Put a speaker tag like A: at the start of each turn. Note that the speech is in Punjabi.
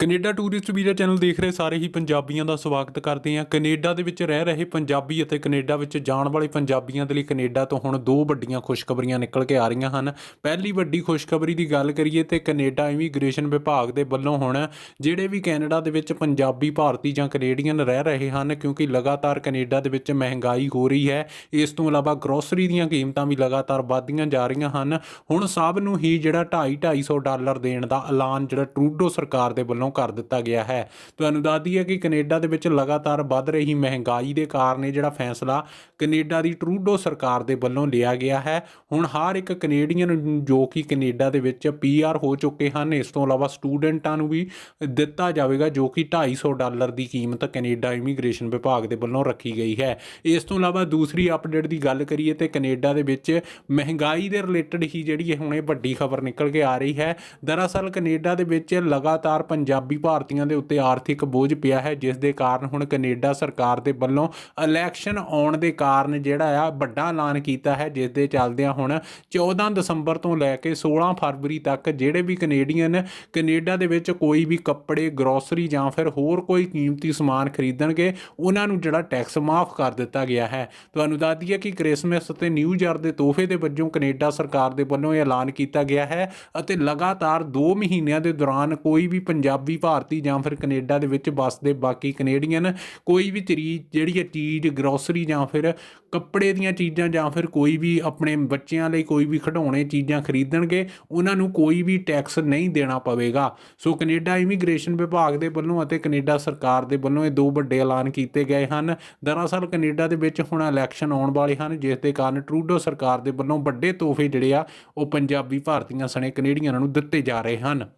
A: ਕੈਨੇਡਾ ਟੂਰਿਸਟ ਵੀਜ਼ਾ ਚੈਨਲ ਦੇਖ ਰਹੇ ਸਾਰੇ ਹੀ ਪੰਜਾਬੀਆਂ ਦਾ ਸਵਾਗਤ ਕਰਦੇ ਹਾਂ। ਕੈਨੇਡਾ ਦੇ ਵਿੱਚ ਰਹਿ ਰਹੇ ਪੰਜਾਬੀ ਅਤੇ ਕੈਨੇਡਾ ਵਿੱਚ ਜਾਣ ਵਾਲੇ ਪੰਜਾਬੀਆਂ ਦੇ ਲਈ ਕੈਨੇਡਾ ਤੋਂ ਹੁਣ ਦੋ ਵੱਡੀਆਂ ਖੁਸ਼ਖਬਰੀਆਂ ਨਿਕਲ ਕੇ ਆ ਰਹੀਆਂ ਹਨ। ਪਹਿਲੀ ਵੱਡੀ ਖੁਸ਼ਖਬਰੀ ਦੀ ਗੱਲ ਕਰੀਏ ਤੇ ਕੈਨੇਡਾ ਇਮੀਗ੍ਰੇਸ਼ਨ ਵਿਭਾਗ ਦੇ ਵੱਲੋਂ ਹੁਣ ਜਿਹੜੇ ਵੀ ਕੈਨੇਡਾ ਦੇ ਵਿੱਚ ਪੰਜਾਬੀ, ਭਾਰਤੀ ਜਾਂ ਕੈਨੇਡੀਅਨ ਰਹਿ ਰਹੇ ਹਨ, ਕਿਉਂਕਿ ਲਗਾਤਾਰ ਕੈਨੇਡਾ ਦੇ ਵਿੱਚ ਮਹਿੰਗਾਈ ਹੋ ਰਹੀ ਹੈ, ਇਸ ਤੋਂ ਇਲਾਵਾ ਗਰੋਸਰੀ ਦੀਆਂ ਕੀਮਤਾਂ ਵੀ ਲਗਾਤਾਰ ਵਧਦੀਆਂ ਜਾ ਰਹੀਆਂ ਹਨ। ਹੁਣ ਸਭ ਨੂੰ ਹੀ ਜਿਹੜਾ 2.5 250 ਡਾਲਰ ਦੇਣ ਦਾ ਐਲਾਨ ਜਿਹੜਾ ਟਰੂਡੋ ਸਰਕਾਰ ਦੇ ਵੱਲੋਂ ਕਰ ਦਿੱਤਾ ਗਿਆ ਹੈ। ਤੁਹਾਨੂੰ ਦੱਸ ਦਈਏ ਕਿ ਕੈਨੇਡਾ ਦੇ ਵਿੱਚ ਲਗਾਤਾਰ ਵੱਧ ਰਹੀ ਮਹਿੰਗਾਈ ਦੇ ਕਾਰਨ ਇਹ ਜਿਹੜਾ ਫੈਸਲਾ ਕੈਨੇਡਾ ਦੀ ਟਰੂਡੋ ਸਰਕਾਰ ਦੇ ਵੱਲੋਂ ਲਿਆ ਗਿਆ ਹੈ। ਹੁਣ ਹਰ ਇੱਕ ਕੈਨੇਡੀਅਨ ਜੋ ਕਿ ਕੈਨੇਡਾ ਦੇ ਵਿੱਚ ਪੀਆਰ ਹੋ ਚੁੱਕੇ ਹਨ, ਇਸ ਤੋਂ ਇਲਾਵਾ ਸਟੂਡੈਂਟਾਂ ਨੂੰ ਵੀ ਦਿੱਤਾ ਜਾਵੇਗਾ, ਜੋ ਕਿ 250 ਡਾਲਰ ਦੀ ਕੀਮਤ ਕੈਨੇਡਾ ਇਮੀਗ੍ਰੇਸ਼ਨ ਵਿਭਾਗ ਦੇ ਵੱਲੋਂ ਰੱਖੀ ਗਈ ਹੈ। ਇਸ ਤੋਂ ਇਲਾਵਾ ਦੂਸਰੀ ਅਪਡੇਟ ਦੀ ਗੱਲ ਕਰੀਏ ਤੇ ਕੈਨੇਡਾ ਦੇ ਵਿੱਚ ਮਹਿੰਗਾਈ ਦੇ ਰਿਲੇਟਡ ਹੀ ਜਿਹੜੀ ਇਹ ਹੁਣੇ ਵੱਡੀ ਖਬਰ ਨਿਕਲ ਕੇ ਆ ਰਹੀ ਹੈ। ਦਰਅਸਲ ਕੈਨੇਡਾ ਦੇ ਵਿੱਚ ਲਗਾਤਾਰ ਪੰਜਾਬੀ ਪੰਜਾਬੀ ਭਾਰਤੀਆਂ ਦੇ ਉੱਤੇ ਆਰਥਿਕ ਬੋਝ ਪਿਆ ਹੈ, ਜਿਸ ਦੇ ਕਾਰਨ ਹੁਣ ਕੈਨੇਡਾ ਸਰਕਾਰ ਦੇ ਵੱਲੋਂ ਇਲੈਕਸ਼ਨ ਆਉਣ ਦੇ ਕਾਰਨ ਜਿਹੜਾ ਆ ਵੱਡਾ ਐਲਾਨ ਕੀਤਾ ਹੈ, ਜਿਸ ਦੇ ਚੱਲਦਿਆਂ ਹੁਣ 14 ਦਸੰਬਰ ਤੋਂ ਲੈ ਕੇ 16 ਫਰਵਰੀ ਤੱਕ ਜਿਹੜੇ ਵੀ ਕੈਨੇਡੀਅਨ ਕੈਨੇਡਾ ਦੇ ਵਿੱਚ ਕੋਈ ਵੀ ਕੱਪੜੇ, ਗਰੋਸਰੀ ਜਾਂ ਫਿਰ ਹੋਰ ਕੋਈ ਕੀਮਤੀ ਸਮਾਨ ਖਰੀਦਣਗੇ, ਉਹਨਾਂ ਨੂੰ ਜਿਹੜਾ ਟੈਕਸ ਮਾਫ ਕਰ ਦਿੱਤਾ ਗਿਆ ਹੈ। ਤੁਹਾਨੂੰ ਦੱਸ ਦਈਏ ਕਿ ਕ੍ਰਿਸਮਸ ਅਤੇ ਨਿਊ ਈਅਰ ਦੇ ਤੋਹਫੇ ਦੇ ਵਜੋਂ ਕੈਨੇਡਾ ਸਰਕਾਰ ਦੇ ਵੱਲੋਂ ਇਹ ਐਲਾਨ ਕੀਤਾ ਗਿਆ ਹੈ ਅਤੇ ਲਗਾਤਾਰ 2 ਮਹੀਨਿਆਂ ਦੇ ਦੌਰਾਨ ਕੋਈ ਵੀ ਪੰਜਾਬੀ ਪੰਜਾਬੀ ਭਾਰਤੀ ਜਾਂ ਫਿਰ ਕੈਨੇਡਾ ਦੇ ਵਿੱਚ ਵੱਸਦੇ ਬਾਕੀ ਕੈਨੇਡੀਅਨ ਕੋਈ ਵੀ ਚੀਜ਼ ਜਿਹੜੀ ਹੈ ਚੀਜ਼ ਗਰੋਸਰੀ ਜਾਂ ਫਿਰ ਕੱਪੜੇ ਦੀਆਂ ਚੀਜ਼ਾਂ ਜਾਂ ਫਿਰ ਕੋਈ ਵੀ ਆਪਣੇ ਬੱਚਿਆਂ ਲਈ ਕੋਈ ਵੀ ਖਿਡੌਣੇ ਚੀਜ਼ਾਂ ਖਰੀਦਣਗੇ, ਉਹਨਾਂ ਨੂੰ ਕੋਈ ਵੀ ਟੈਕਸ ਨਹੀਂ ਦੇਣਾ ਪਵੇਗਾ। ਸੋ ਕੈਨੇਡਾ ਇਮੀਗ੍ਰੇਸ਼ਨ ਵਿਭਾਗ ਦੇ ਵੱਲੋਂ ਅਤੇ ਕੈਨੇਡਾ ਸਰਕਾਰ ਦੇ ਵੱਲੋਂ ਇਹ ਦੋ ਵੱਡੇ ਐਲਾਨ ਕੀਤੇ ਗਏ ਹਨ। ਦਰਅਸਲ ਕੈਨੇਡਾ ਦੇ ਵਿੱਚ ਹੁਣ ਇਲੈਕਸ਼ਨ ਆਉਣ ਵਾਲੇ ਹਨ, ਜਿਸ ਦੇ ਕਾਰਨ ਟਰੂਡੋ ਸਰਕਾਰ ਦੇ ਵੱਲੋਂ ਵੱਡੇ ਤੋਹਫੇ ਜਿਹੜੇ ਆ, ਉਹ ਪੰਜਾਬੀ ਭਾਰਤੀਆਂ ਸਣੇ ਕੈਨੇਡੀਅਨਾਂ ਨੂੰ ਦਿੱਤੇ ਜਾ ਰਹੇ ਹਨ।